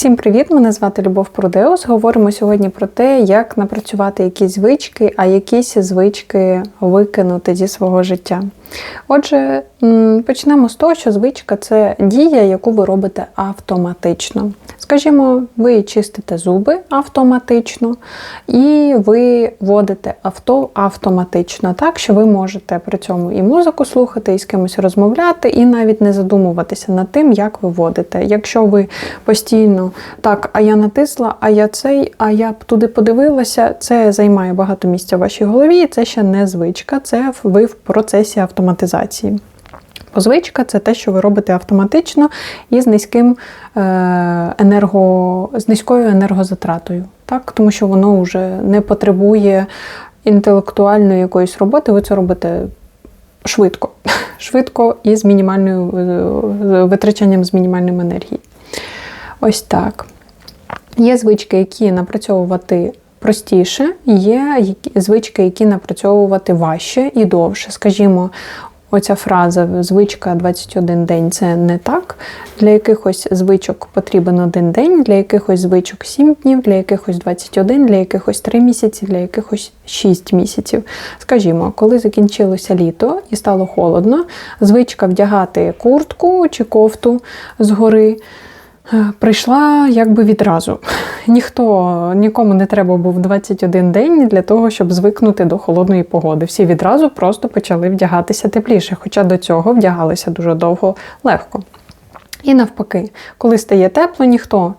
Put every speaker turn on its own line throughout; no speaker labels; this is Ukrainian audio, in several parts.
Всім привіт! Мене звати Любов Прудеус. Говоримо сьогодні про те, як напрацювати якісь звички, а якісь звички викинути зі свого життя. Отже, почнемо з того, що звичка це дія, яку ви робите автоматично. Скажімо, ви чистите зуби автоматично, і ви водите авто автоматично, так що ви можете при цьому і музику слухати, і з кимось розмовляти, і навіть не задумуватися над тим, як ви водите. Якщо ви постійно так, а я натисла, а я цей, а я туди подивилася, це займає багато місця в вашій голові, і це ще не звичка, це ви в процесі автоматизації. Бо звичка це те, що ви робите автоматично і з низьким е, енерго, з низькою енергозатратою. Так? Тому що воно вже не потребує інтелектуальної якоїсь роботи, ви це робите швидко. Швидко і з мінімальною витрачанням з мінімальним енергії. Ось так. Є звички, які напрацьовувати простіше, є звички, які напрацьовувати важче і довше. Скажімо, Оця фраза звичка 21 день це не так. Для якихось звичок потрібен один день, для якихось звичок 7 днів, для якихось 21, для якихось 3 місяці, для якихось 6 місяців. Скажімо, коли закінчилося літо і стало холодно, звичка вдягати куртку чи кофту згори прийшла якби відразу. Ніхто нікому не треба був 21 день для того, щоб звикнути до холодної погоди. Всі відразу просто почали вдягатися тепліше, хоча до цього вдягалися дуже довго легко. І навпаки, коли стає тепло, ніхто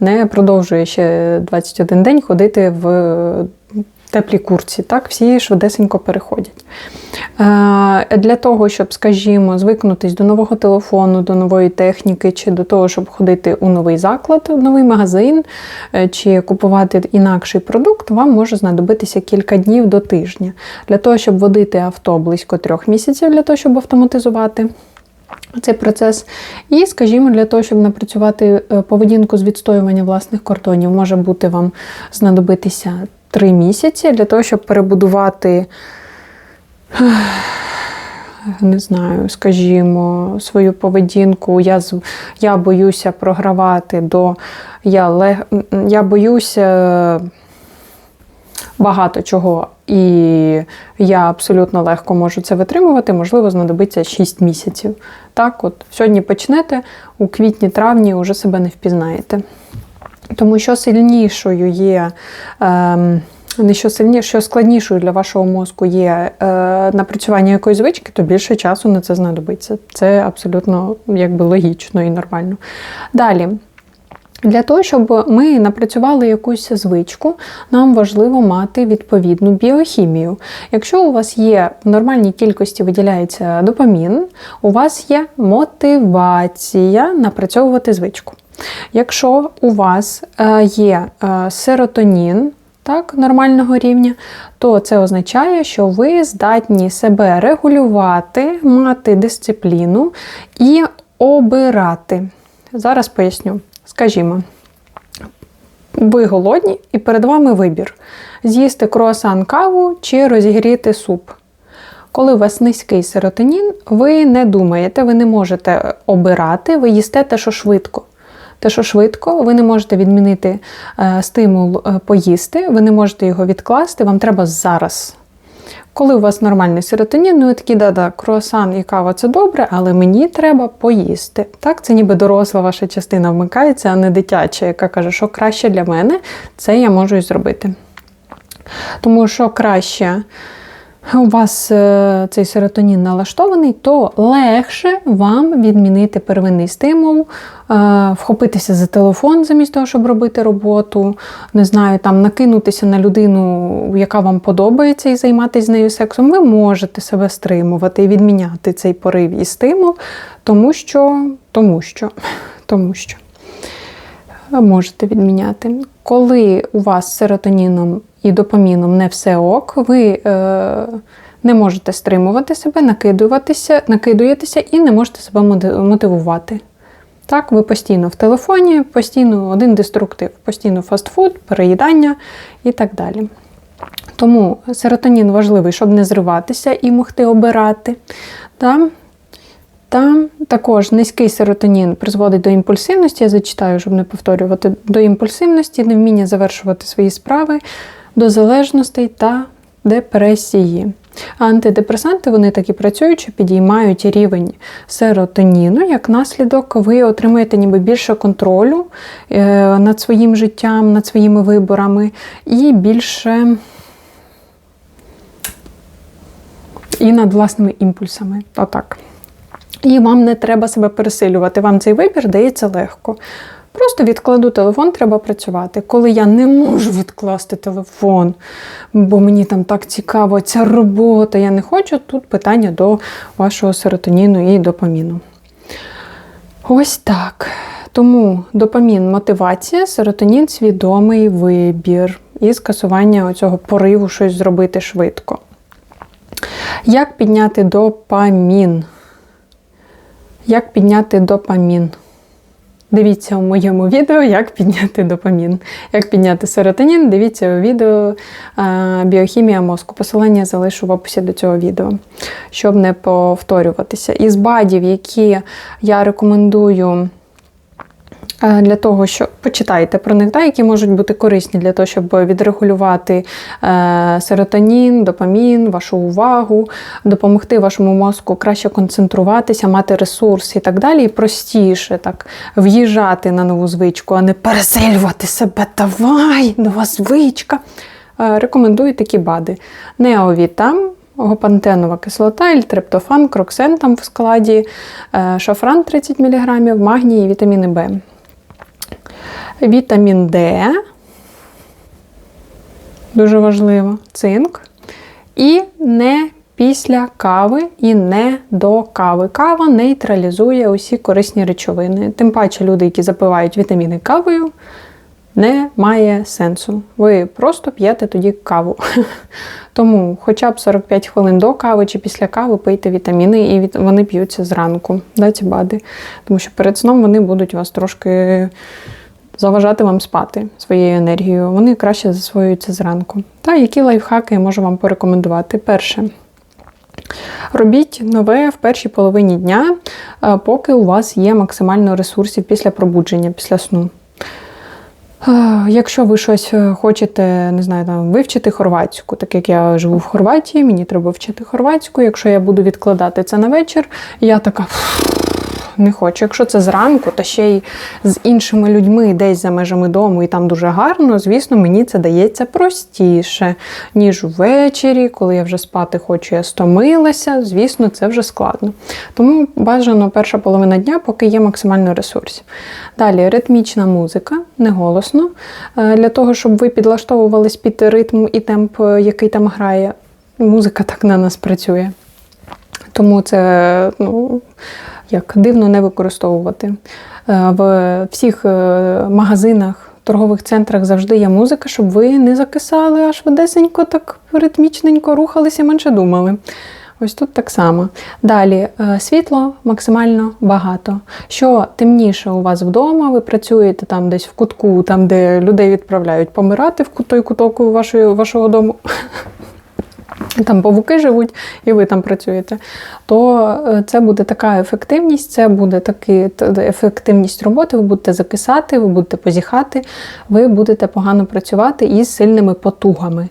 не продовжує ще 21 день ходити в теплій курці. Так, всі швидесенько переходять. Е, для того, щоб, скажімо, звикнутись до нового телефону, до нової техніки, чи до того, щоб ходити у новий заклад, в новий магазин, е, чи купувати інакший продукт, вам може знадобитися кілька днів до тижня. Для того, щоб водити авто близько трьох місяців, для того, щоб автоматизувати. Цей процес. І, скажімо, для того, щоб напрацювати е, поведінку з відстоювання власних кордонів, може бути вам знадобитися три місяці для того, щоб перебудувати, не знаю, скажімо, свою поведінку. Я я боюся програвати до я, я боюся багато чого. І я абсолютно легко можу це витримувати, можливо, знадобиться 6 місяців. Так, от сьогодні почнете, у квітні-травні вже себе не впізнаєте. Тому що сильнішою є. Е, не що сильніше, що складнішою для вашого мозку є е, напрацювання якоїсь звички, то більше часу на це знадобиться. Це абсолютно якби логічно і нормально. Далі. Для того, щоб ми напрацювали якусь звичку, нам важливо мати відповідну біохімію. Якщо у вас є в нормальній кількості виділяється допамін, у вас є мотивація напрацьовувати звичку. Якщо у вас е, є е, серотонін, так, нормального рівня, то це означає, що ви здатні себе регулювати, мати дисципліну і обирати. Зараз поясню. Скажімо, ви голодні, і перед вами вибір: з'їсти круасан каву чи розігріти суп. Коли у вас низький серотонін, ви не думаєте, ви не можете обирати, ви їсте те, що швидко. Те, що швидко, ви не можете відмінити е, стимул е, поїсти, ви не можете його відкласти, вам треба зараз. Коли у вас нормальний серотонін, ну і такі, да-да, круасан і кава це добре, але мені треба поїсти. Так, Це ніби доросла ваша частина вмикається, а не дитяча, яка каже, що краще для мене, це я можу і зробити. Тому що краще у вас е, цей серотонін налаштований, то легше вам відмінити первинний стимул, е, вхопитися за телефон замість того, щоб робити роботу, не знаю, там накинутися на людину, яка вам подобається, і займатися з нею сексом. Ви можете себе стримувати і відміняти цей порив і стимул, тому що, тому що, тому що. Можете відміняти. Коли у вас серотоніном і допаміном не все ок, ви е, не можете стримувати себе, накидуватися, накидуєтеся і не можете себе мотивувати. Так, ви постійно в телефоні, постійно один деструктив, постійно фастфуд, переїдання і так далі. Тому серотонін важливий, щоб не зриватися і могти обирати. Так? Та також низький серотонін призводить до імпульсивності, я зачитаю, щоб не повторювати, до імпульсивності, невміння завершувати свої справи, до залежностей та депресії. Антидепресанти вони такі працюючи, підіймають рівень серотоніну. Як наслідок, ви отримуєте ніби більше контролю е, над своїм життям, над своїми виборами і більше і над власними імпульсами. Отак. І вам не треба себе пересилювати. Вам цей вибір дається легко. Просто відкладу телефон, треба працювати. Коли я не можу відкласти телефон, бо мені там так цікаво, ця робота, я не хочу, тут питання до вашого серотоніну і допаміну. Ось так. Тому допамін мотивація, серотонін свідомий вибір і скасування цього пориву щось зробити швидко. Як підняти допамін? Як підняти допамін? Дивіться у моєму відео, як підняти допамін. Як підняти серотонін, дивіться у відео Біохімія мозку. Посилання залишу в описі до цього відео, щоб не повторюватися. Із бадів, які я рекомендую. Для того, що почитайте про них, да, які можуть бути корисні для того, щоб відрегулювати е, серотонін, допамін, вашу увагу, допомогти вашому мозку краще концентруватися, мати ресурс і так далі, і простіше так в'їжджати на нову звичку, а не пересилювати себе. Давай, нова звичка. Е, рекомендую такі бади. Неовітам, Гопантенова кислота, ільтрептофан, кроксен там в складі, е, шафран 30 мг, магній і вітаміни В вітамін Д, дуже важливо, цинк. І не після кави і не до кави. Кава нейтралізує усі корисні речовини. Тим паче люди, які запивають вітаміни кавою, не має сенсу. Ви просто п'єте тоді каву. Тому хоча б 45 хвилин до кави чи після кави пийте вітаміни, і вони п'ються зранку. Да, бади. Тому що перед сном вони будуть вас трошки заважати вам спати своєю енергією. Вони краще засвоюються зранку. Та які лайфхаки я можу вам порекомендувати? Перше. Робіть нове в першій половині дня, е, поки у вас є максимально ресурсів після пробудження, після сну. Е, якщо ви щось е, хочете, не знаю, там вивчити хорватську, так як я живу в Хорватії, мені треба вчити хорватську. Якщо я буду відкладати це на вечір, я така не хочу. Якщо це зранку, та ще й з іншими людьми десь за межами дому, і там дуже гарно, звісно, мені це дається простіше, ніж ввечері, коли я вже спати хочу, я стомилася. Звісно, це вже складно. Тому бажано перша половина дня, поки є максимально ресурсів. Далі ритмічна музика, не голосно, е, для того, щоб ви підлаштовувались під ритм і темп, е, який там грає. Музика так на нас працює. Тому це ну, як дивно не використовувати. Е, в всіх е, магазинах, торгових центрах завжди є музика, щоб ви не закисали, аж ведесенько, так ритмічненько рухалися, менше думали. Ось тут так само. Далі е, світло максимально багато. Що темніше у вас вдома, ви працюєте там десь в кутку, там, де людей відправляють помирати в той куток вашої, вашого дому там павуки живуть, і ви там працюєте, то е, це буде така ефективність, це буде така ефективність роботи, ви будете закисати, ви будете позіхати, ви будете погано працювати із сильними потугами.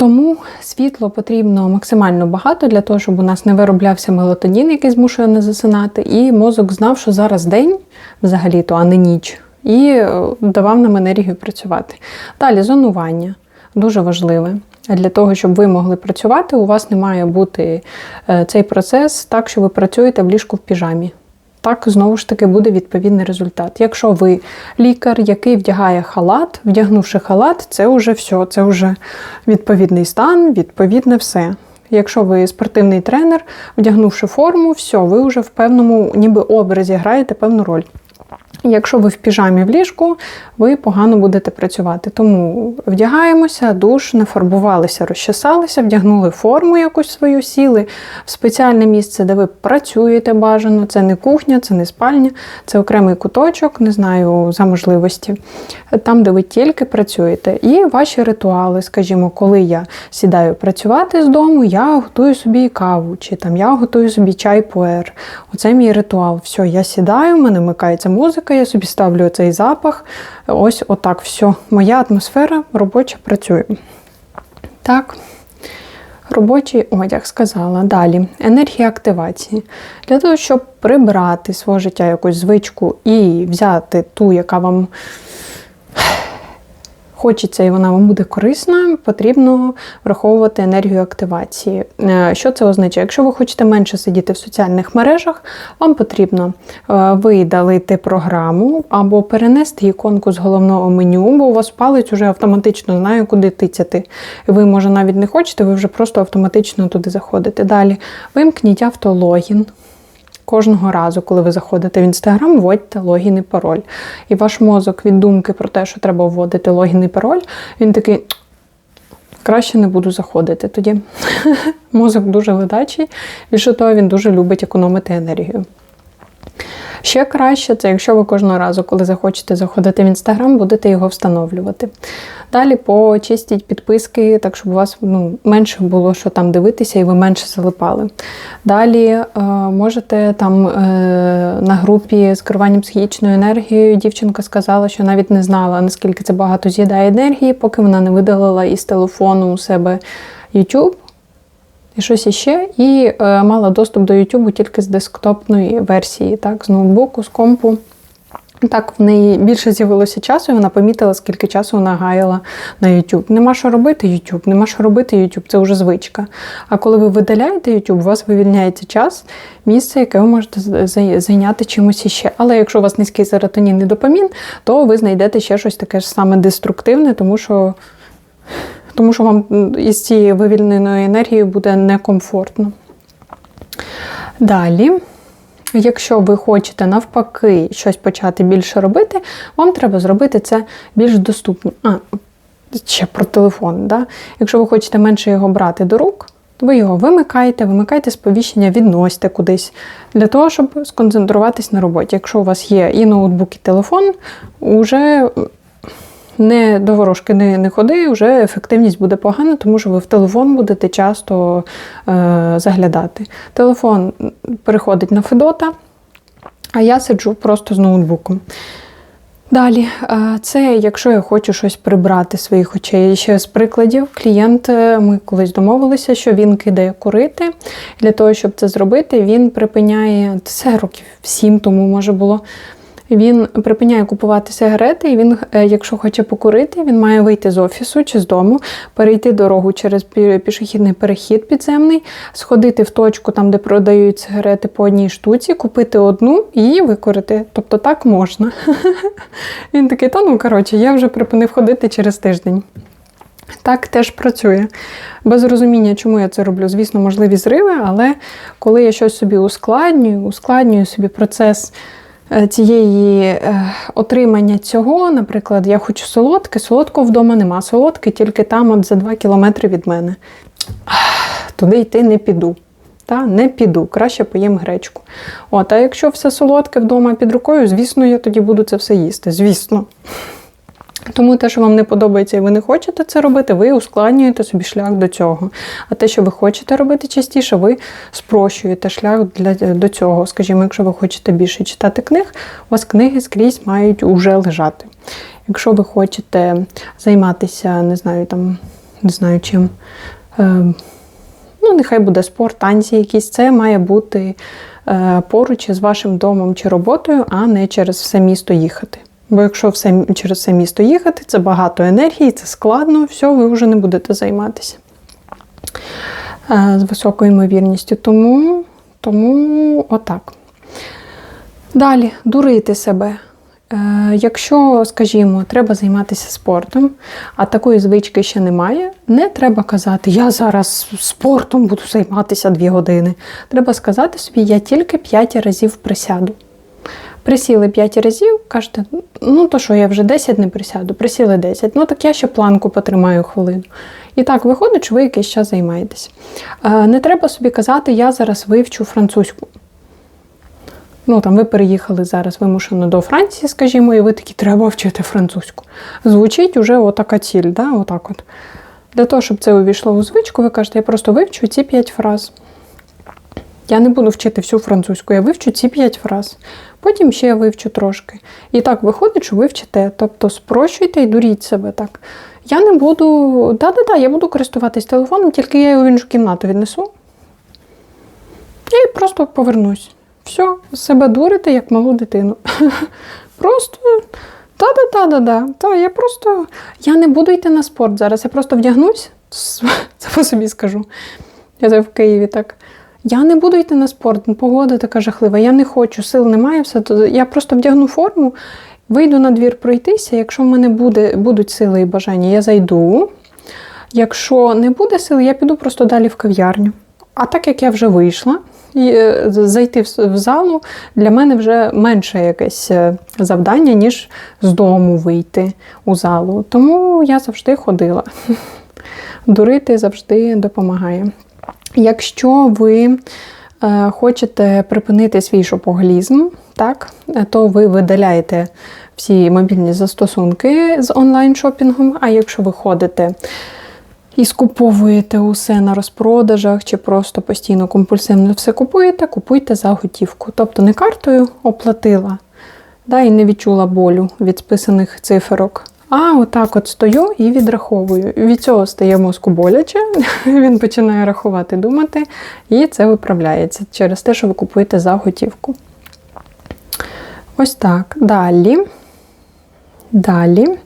Тому світло потрібно максимально багато для того, щоб у нас не вироблявся мелатонін, який змушує не засинати, і мозок знав, що зараз день взагалі-то, а не ніч, і е, давав нам енергію працювати. Далі зонування дуже важливе. Для того, щоб ви могли працювати, у вас не має бути е, цей процес так, що ви працюєте в ліжку в піжамі. Так, знову ж таки, буде відповідний результат. Якщо ви лікар, який вдягає халат, вдягнувши халат, це вже все, це вже відповідний стан, відповідне все. Якщо ви спортивний тренер, вдягнувши форму, все, ви вже в певному ніби образі граєте певну роль. Якщо ви в піжамі в ліжку, ви погано будете працювати. Тому вдягаємося, душ, нафарбувалися, розчесалися, вдягнули форму якусь свою, сіли в спеціальне місце, де ви працюєте бажано. Це не кухня, це не спальня, це окремий куточок, не знаю, за можливості. Там, де ви тільки працюєте. І ваші ритуали, скажімо, коли я сідаю працювати з дому, я готую собі каву, чи там я готую собі чай пуер. Оце мій ритуал. Все, я сідаю, в мене вмикається музика, я собі ставлю цей запах. Ось отак все. Моя атмосфера робоча працює. Так. Робочий одяг сказала. Далі енергія активації. Для того, щоб прибрати свого життя якусь звичку і взяти ту, яка вам хочеться і вона вам буде корисна, потрібно враховувати енергію активації. Е, Що це означає? Якщо ви хочете менше сидіти в соціальних мережах, вам потрібно е, видалити програму або перенести іконку з головного меню, бо у вас палець вже автоматично знає, куди тицяти. Ви, може, навіть не хочете, ви вже просто автоматично туди заходите. Далі вимкніть автологін. Кожного разу, коли ви заходите в інстаграм, вводьте логін і пароль. І ваш мозок від думки про те, що треба вводити логін і пароль, він такий. Краще не буду заходити тоді. Мозок дуже ледачий, більше того, він дуже любить економити енергію. Ще краще, це якщо ви кожного разу, коли захочете заходити в інстаграм, будете його встановлювати. Далі почистіть підписки, так щоб у вас ну, менше було що там дивитися, і ви менше залипали. Далі е, можете там е, на групі з керуванням психічною енергією дівчинка сказала, що навіть не знала, наскільки це багато з'їдає енергії, поки вона не видалила із телефону у себе YouTube щось іще, і е, мала доступ до YouTube тільки з десктопної версії, так, з ноутбуку, з компу. Так, в неї більше з'явилося часу, і вона помітила, скільки часу вона гаяла на YouTube. Нема що робити YouTube, нема що робити YouTube, це вже звичка. А коли ви видаляєте YouTube, у вас вивільняється час, місце, яке ви можете зайняти чимось іще. Але якщо у вас низький серотонін і допамін, то ви знайдете ще щось таке ж саме деструктивне, тому що тому що вам із цією вивільненою енергією буде некомфортно. Далі, якщо ви хочете навпаки щось почати більше робити, вам треба зробити це більш доступно. А, ще про телефон. Да? Якщо ви хочете менше його брати до рук, то ви його вимикаєте, вимикаєте сповіщення, відносите кудись для того, щоб сконцентруватись на роботі. Якщо у вас є і ноутбук, і телефон, уже не до ворожки не, не ходи, вже ефективність буде погана, тому що ви в телефон будете часто е, заглядати. Телефон переходить на Федота, а я сиджу просто з ноутбуком. Далі, е, це якщо я хочу щось прибрати своїх очей. Ще з прикладів, клієнт, е, ми колись домовилися, що він кидає курити. Для того, щоб це зробити, він припиняє це років сім тому може було. Він припиняє купувати сигарети, і він, е, якщо хоче покурити, він має вийти з офісу чи з дому, перейти дорогу через пішохідний перехід підземний, сходити в точку, там, де продають сигарети по одній штуці, купити одну і її викорити. Тобто так можна. Він такий, та ну коротше, я вже припинив ходити через тиждень. Так теж працює. Без розуміння, чому я це роблю. Звісно, можливі зриви, але коли я щось собі ускладнюю, ускладнюю собі процес. Е, цієї е, отримання цього, наприклад, я хочу солодке, солодкого вдома нема. Солодке тільки там, от за 2 кілометри від мене. Туди йти не піду. Та, Не піду, краще поїм гречку. От, А якщо все солодке вдома під рукою, звісно, я тоді буду це все їсти. Звісно. Тому те, що вам не подобається і ви не хочете це робити, ви ускладнюєте собі шлях до цього. А те, що ви хочете робити частіше, ви спрощуєте шлях для, до цього. Скажімо, якщо ви хочете більше читати книг, у вас книги скрізь мають уже лежати. Якщо ви хочете займатися, не знаю, там, не знаю чим, е, ну, нехай буде спорт, танці якісь, це має бути е, поруч із вашим домом чи роботою, а не через все місто їхати. Бо якщо все, через все місто їхати, це багато енергії, це складно, все, ви вже не будете займатися з високою ймовірністю. Тому, тому отак. Далі, дурити себе. Е, якщо, скажімо, треба займатися спортом, а такої звички ще немає, не треба казати, я зараз спортом буду займатися 2 години. Треба сказати собі, я тільки 5 разів присяду. Присіли 5 разів, кажете, ну то що, я вже 10 не присяду, присіли 10. Ну так я ще планку потримаю хвилину. І так виходить, що ви якийсь час займаєтесь. Е, Не треба собі казати, я зараз вивчу французьку. Ну, там ви переїхали зараз вимушено до Франції, скажімо, і ви такі, треба вчити французьку. Звучить уже отака ціль, да? отак от. Для того, щоб це увійшло у звичку, ви кажете, я просто вивчу ці 5 фраз. Я не буду вчити всю французьку, я вивчу ці 5 фраз. Потім ще я вивчу трошки. І так виходить, що ви вчите. Тобто спрощуйте і дуріть себе так. Я не буду. Да-да-да, я буду користуватись телефоном, тільки я його в іншу кімнату віднесу. І просто повернусь. Все, себе дурите, як малу дитину. Просто. Та-да-да-да-да. Та, я просто. Я не буду йти на спорт зараз. Я просто вдягнусь. Це по собі скажу. Я в Києві так. Я не буду йти на спорт, погода така жахлива, я не хочу, сил немає, все. То я просто вдягну форму, вийду на двір пройтися. Якщо в мене буде, будуть сили і бажання, я зайду. Якщо не буде сил, я піду просто далі в кав'ярню. А так як я вже вийшла, е, зайти в залу для мене вже менше якесь е, завдання, ніж з дому вийти у залу. Тому я завжди ходила. Дурити завжди допомагає. Якщо ви е, хочете припинити свій шопоголізм, так, то ви видаляєте всі мобільні застосунки з онлайн-шопінгом. А якщо ви ходите і скуповуєте усе на розпродажах, чи просто постійно компульсивно все купуєте, купуйте за готівку. Тобто не картою оплатила да, і не відчула болю від списаних циферок. А отак от стою і відраховую. Від цього стає мозку боляче, він починає рахувати, думати, і це виправляється через те, що ви купуєте за готівку. Ось так. Далі. Далі.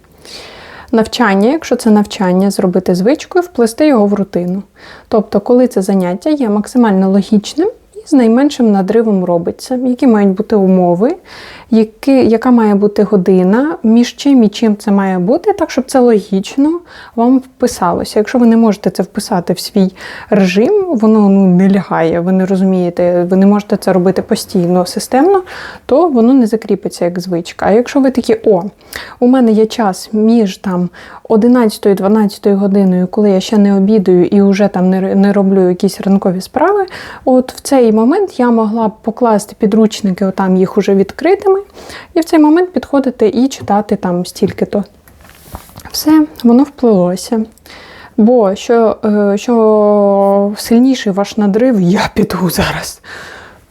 Навчання, якщо це навчання, зробити звичкою, вплести його в рутину. Тобто, коли це заняття є максимально логічним з найменшим надривом робиться, які мають бути умови, які, яка має бути година, між чим і чим це має бути, так щоб це логічно вам вписалося. Якщо ви не можете це вписати в свій режим, воно ну, не лягає, ви не розумієте, ви не можете це робити постійно, системно, то воно не закріпиться як звичка. А якщо ви такі, о, у мене є час між там 11-12 годиною, коли я ще не обідаю і вже там не, не роблю якісь ранкові справи, от в цей момент я могла б покласти підручники, отам їх уже відкритими, і в цей момент підходити і читати там стільки-то. Все, воно вплилося. Бо що, е, що сильніший ваш надрив, я піду зараз.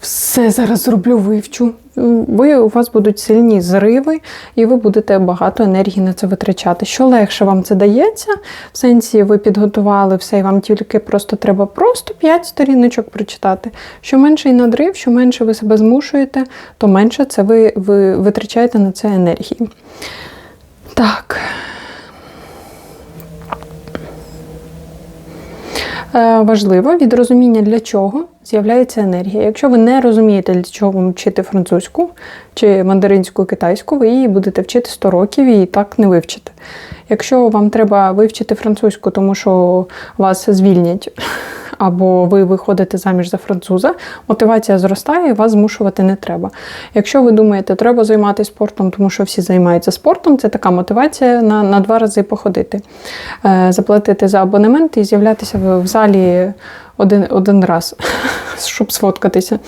Все зараз зроблю, вивчу. Ви, у вас будуть сильні зриви, і ви будете багато енергії на це витрачати. Що легше вам це дається, в сенсі ви підготували все, і вам тільки просто треба просто 5 сторіночок прочитати. Що менший надрив, що менше ви себе змушуєте, то менше це ви, ви витрачаєте на це енергії. Так. Е, Важливо від розуміння для чого з'являється енергія. Якщо ви не розумієте, для чого вам вчити французьку чи мандаринську китайську, ви її будете вчити 100 років і так не вивчите. Якщо вам треба вивчити французьку, тому що вас звільнять, або ви виходите заміж за француза, мотивація зростає, і вас змушувати не треба. Якщо ви думаєте, треба займатися спортом, тому що всі займаються спортом, це така мотивація на, на два рази походити, Е, заплатити за абонемент і з'являтися в, в залі один, один раз, щоб сфоткатися.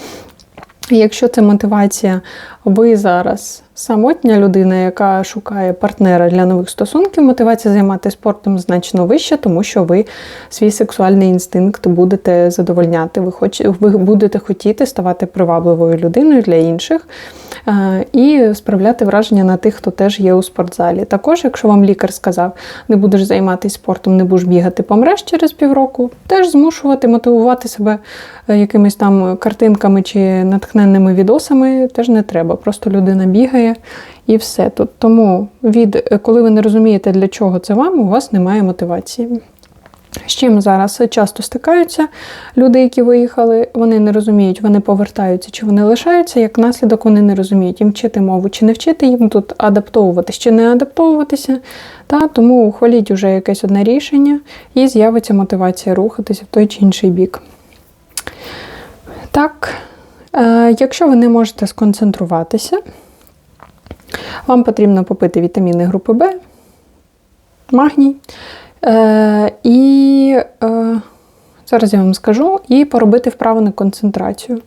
І Якщо це мотивація, ви зараз самотня людина, яка шукає партнера для нових стосунків, мотивація займатися спортом значно вища, тому що ви свій сексуальний інстинкт будете задовольняти. Ви, хоч, ви будете хотіти ставати привабливою людиною для інших е, і справляти враження на тих, хто теж є у спортзалі. Також, якщо вам лікар сказав, не будеш займатися спортом, не будеш бігати, помреш через півроку, теж змушувати мотивувати себе е, якимись там картинками чи натхненними відосами теж не треба. Просто людина бігає і все. Тут Тому від коли ви не розумієте, для чого це вам, у вас немає мотивації. З чим зараз часто стикаються люди, які виїхали, вони не розуміють, вони повертаються чи вони лишаються. Як наслідок, вони не розуміють, їм вчити мову чи не вчити, їм тут адаптовуватися чи не адаптовуватися. Та, тому ухваліть вже якесь одне рішення і з'явиться мотивація рухатися в той чи інший бік. Так, якщо ви не можете сконцентруватися, Вам потрібно попити вітаміни групи Б, магній. Е, і е, зараз я вам скажу, і поробити вправу на концентрацію.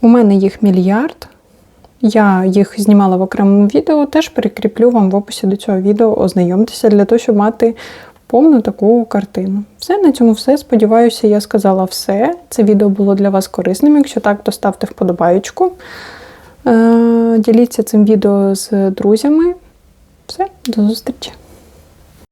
У мене їх мільярд. Я їх знімала в окремому відео, теж прикріплю вам в описі до цього відео, ознайомтеся для того, щоб мати повну таку картину. Все, на цьому все. Сподіваюся, я сказала все. Це відео було для вас корисним. Якщо так, то ставте вподобаєчку. Е, Діліться цим відео з друзями. Все, до зустрічі!